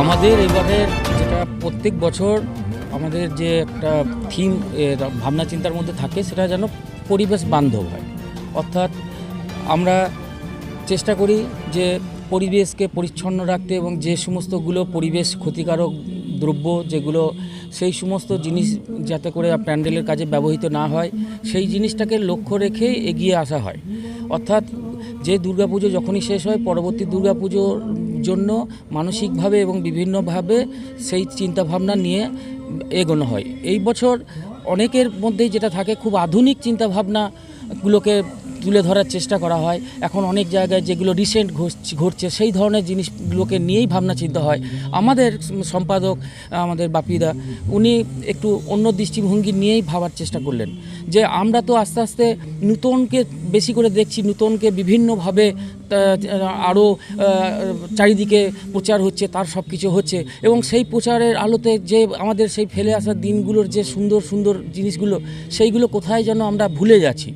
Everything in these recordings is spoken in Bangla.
আমাদের এবারের যেটা প্রত্যেক বছর আমাদের যে একটা থিম ভাবনা চিন্তার মধ্যে থাকে, সেটা যেন পরিবেশ বান্ধব হয়। অর্থাৎ আমরা চেষ্টা করি যে পরিবেশকে পরিচ্ছন্ন রাখতে এবং যে সমস্তগুলো পরিবেশ ক্ষতিকারক দ্রব্য যেগুলো, সেই সমস্ত জিনিস যাতে করে প্যান্ডেলের কাজে ব্যবহৃত না হয়, সেই জিনিসটাকে লক্ষ্য রেখে এগিয়ে আসা হয়। অর্থাৎ যে দুর্গাপুজো যখনই শেষ হয়, পরবর্তী দুর্গাপুজোর জন্য মানসিকভাবে এবং বিভিন্নভাবে সেই চিন্তাভাবনা নিয়ে এগোনো হয়। এই বছর অনেকের মধ্যেই যেটা থাকে, খুব আধুনিক চিন্তাভাবনাগুলোকে তুলে ধরার চেষ্টা করা হয়। এখন অনেক জায়গায় যেগুলো রিসেন্ট ঘটছে সেই ধরনের জিনিসগুলোকে নিয়েই ভাবনা চিন্তা হয়। আমাদের সম্পাদক, আমাদের বাপিদা, উনি একটু অন্য দৃষ্টিভঙ্গি নিয়েই ভাবার চেষ্টা করলেন। যে আমরা তো আস্তে আস্তে নূতনকে বেশি করে দেখছি, নূতনকে বিভিন্নভাবে আরও চারিদিকে প্রচার হচ্ছে, তার সব কিছু হচ্ছে। এবং সেই প্রচারের আলোতে যে আমাদের সেই ফেলে আসা দিনগুলোর যে সুন্দর সুন্দর জিনিসগুলো, সেইগুলো কোথায় যেন আমরা ভুলে যাচ্ছি।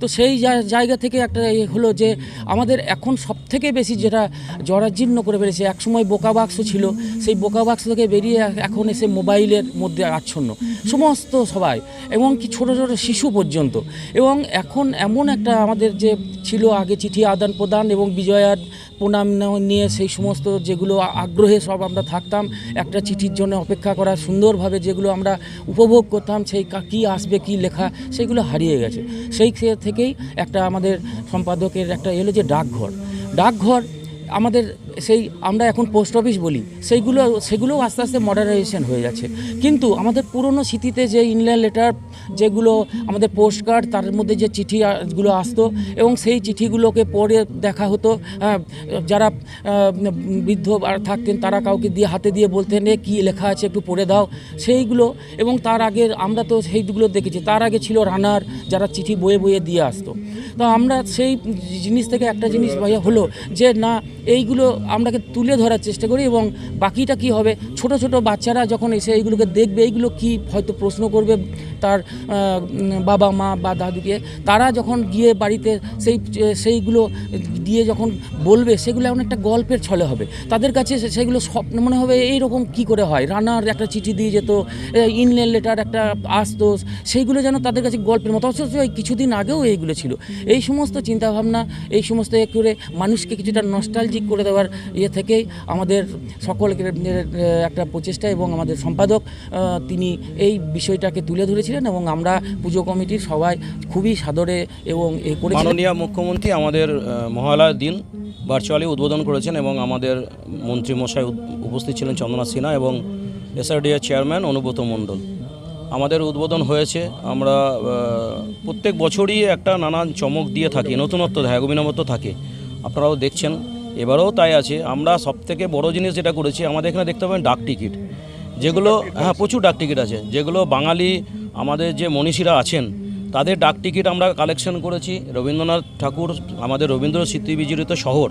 তো সেই জায়গা থেকে একটা হলো যে আমাদের এখন সব থেকে বেশি যেটা জরাজীর্ণ করে বেড়েছে, একসময় বোকা বাক্স ছিল। সেই বোকা বাক্স থেকে বেরিয়ে এখন এসে মোবাইলের মধ্যে আচ্ছন্ন। সমস্ত সবাই, এবং কি ছোট ছোটো শিশু পর্যন্ত। এবং এখন এমন একটা আমাদের যে ছিল আগে চিঠি আদান প্রদান এবং বিজয়ার প্রণাম নিয়ে সেই সমস্ত যেগুলো আগ্রহে সব আমরা থাকতাম, একটা চিঠির জন্য অপেক্ষা করা, সুন্দরভাবে যেগুলো আমরা উপভোগ করতাম, সেই কি আসবে, কি লেখা সেইগুলো হারিয়ে গেছে। সেই থেকেই একটা আমাদের সম্পাদকের একটা এলো যে ডাকঘর। ডাকঘর আমাদের সেই আমরা এখন পোস্ট অফিস বলি, সেইগুলো, সেগুলোও আস্তে আস্তে মডার্নাইজেশন হয়ে যাচ্ছে। কিন্তু আমাদের পুরনো স্মৃতিতে যে ইনল্যান্ড লেটার যেগুলো আমাদের পোস্ট কার্ড তার মধ্যে যে চিঠিগুলো আসতো এবং সেই চিঠিগুলোকে পড়ে দেখা হতো যারা বৃদ্ধ থাকতেন, তারা কাউকে দিয়ে হাতে দিয়ে বলতেন, এ, কী লেখা আছে একটু পড়ে দাও। সেইগুলো এবং তার আগে আমরা তো সেইগুলো দেখেছি। তার আগে ছিল রানার, যারা চিঠি বয়ে বয়ে দিয়ে আসতো। তো আমরা সেই জিনিস থেকে একটা জিনিস হলো যে, না, এইগুলো আমরাকে তুলে ধরার চেষ্টা করি এবং বাকিটা কি হবে? ছোট ছোট বাচ্চারা যখন এসে এইগুলোকে দেখবে, এইগুলো কি হয়তো প্রশ্ন করবে তার বাবা, মা বা দাদুকে, তারা যখন গিয়ে বাড়িতে সেই, সেইগুলো দিয়ে যখন বলবে, সেগুলো এমন একটা গল্পের ছলে হবে। তাদের কাছে সেগুলো স্বপ্ন, মনে হবে এইরকম কি করে হয়? রানার একটা চিঠি দিয়ে যেত ইনলেন লেটার একটা আসতো, সেইগুলো যেন তাদের কাছে গল্পের মতো। অথচ এই কিছুদিন আগেও এইগুলো ছিল। এই সমস্ত চিন্তাভাবনা, এই সমস্ত করে মানুষকে কিছুটা নস্টালজিক করে দেওয়ার ইয়ে থেকেই আমাদের সকলকে একটা প্রচেষ্টা এবং আমাদের সম্পাদক তিনি এই বিষয়টাকে তুলে ধরেছিলেন এবং আমরা পুজো কমিটির সবাই খুবই সাদরে এবং এ করেছিলেন মাননীয় মুখ্যমন্ত্রী আমাদের মহালয়ার দিন ভার্চুয়ালি উদ্বোধন করেছেন এবং আমাদের মন্ত্রী মশাই উপস্থিত ছিলেন চন্দনা সিনহা এবং এসআরডিএ চেয়ারম্যান অনুব্রত মণ্ডল। আমাদের উদ্বোধন হয়েছে, আমরা প্রত্যেক বছরই একটা নানান চমক দিয়ে থাকি, নতুনত্ব থাকে অভিনবত্ব থাকে। আপনারাও দেখছেন এবারেও তাই আছে। আমরা সবথেকে বড় জিনিস যেটা করেছি, আমাদের এখানে দেখতে পাবেন ডাক টিকিট। যেগুলো হ্যাঁ প্রচুর ডাক টিকিট আছে। যেগুলো বাঙালি, আমাদের যে মনীষীরা আছেন, তাদের ডাক টিকিট আমরা কালেকশন করেছি। রবীন্দ্রনাথ ঠাকুর, আমাদের রবীন্দ্র স্মৃতি বিজড়িত শহর।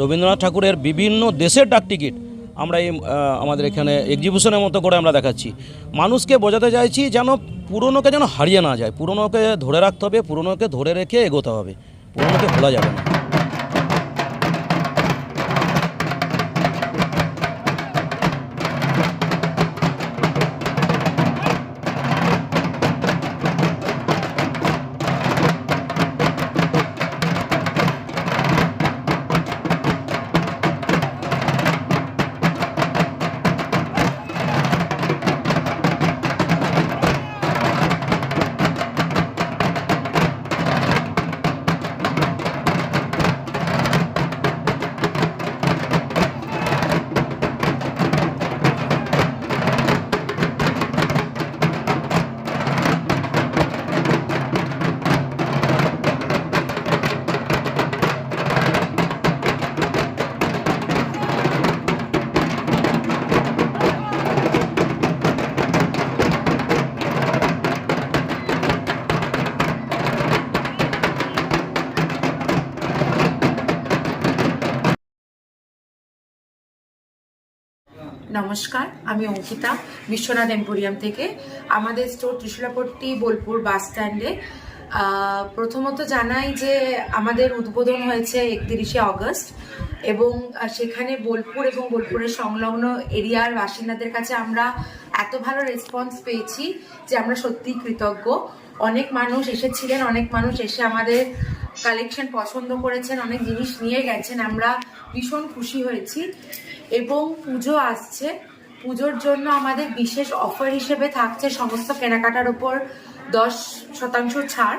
রবীন্দ্রনাথ ঠাকুরের বিভিন্ন দেশের ডাক টিকিট আমরা এই আমাদের এখানে এক্সিবিশনের মতো করে আমরা দেখাচ্ছি। মানুষকে বোঝাতে চাইছি যেন পুরনোকে যেন হারিয়ে না যায়। পুরনোকে ধরে রাখতে হবে, পুরনোকে ধরে রেখে এগোতে হবে। পুরনোকে ভোলা যাবে না। নমস্কার, আমি অঙ্কিতা, বিশ্বনাথ এম্পোরিয়াম থেকে। আমাদের স্টোর ত্রিশুলাপট্টি বোলপুর বাস স্ট্যান্ডে। প্রথমত জানাই যে আমাদের উদ্বোধন হয়েছে একত্রিশে অগস্ট এবং সেখানে বোলপুর এবং বোলপুরের সংলগ্ন এরিয়ার বাসিন্দাদের কাছে আমরা এত ভালো রেসপন্স পেয়েছি যে আমরা সত্যিই কৃতজ্ঞ। অনেক মানুষ এসেছিলেন, অনেক মানুষ এসে আমাদের কালেকশন পছন্দ করেছেন, অনেক জিনিস নিয়ে গেছেন। আমরা ভীষণ খুশি হয়েছি এবং পুজো আসছে। পুজোর জন্য আমাদের বিশেষ অফার হিসেবে থাকছে সমস্ত কেনাকাটার ওপর দশ শতাংশ ছাড়।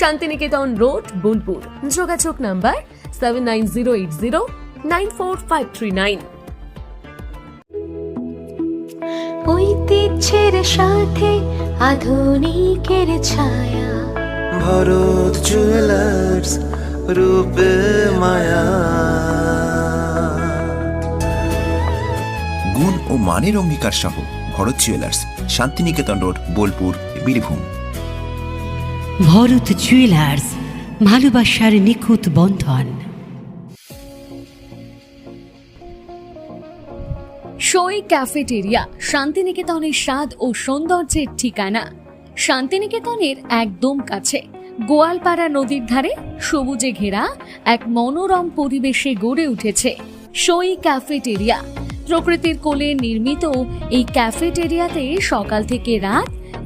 শান্তিনিকেতন রোড বোলপুর। যোগাযোগ number seven nine zero eight zero nine four five three nine ঐতিহ্যের সাথে আধুনিকের ছায়া। ভরত জুয়েলার্স রূপে মায়া। গুণ ও মানের অঙ্গীকার সহ Bharat jewellers Santiniketan road Bolpur Birbhum. Bharat jewellers ভালোবাসার নিখুঁত বন্ধন। সই ক্যাফেটেরিয়া, শান্তিনিকেতনের স্বাদ ও সৌন্দর্যের ঠিকানা। শান্তিনিকেতনের একদম কাছে, গোয়ালপাড়া নদীর ধারে সবুজে ঘেরা এক মনোরম পরিবেশে গড়ে উঠেছে সই ক্যাফেটেরিয়া। প্রকৃতির কোলে নির্মিত এই ক্যাফেটেরিয়াতে সকাল থেকে রাত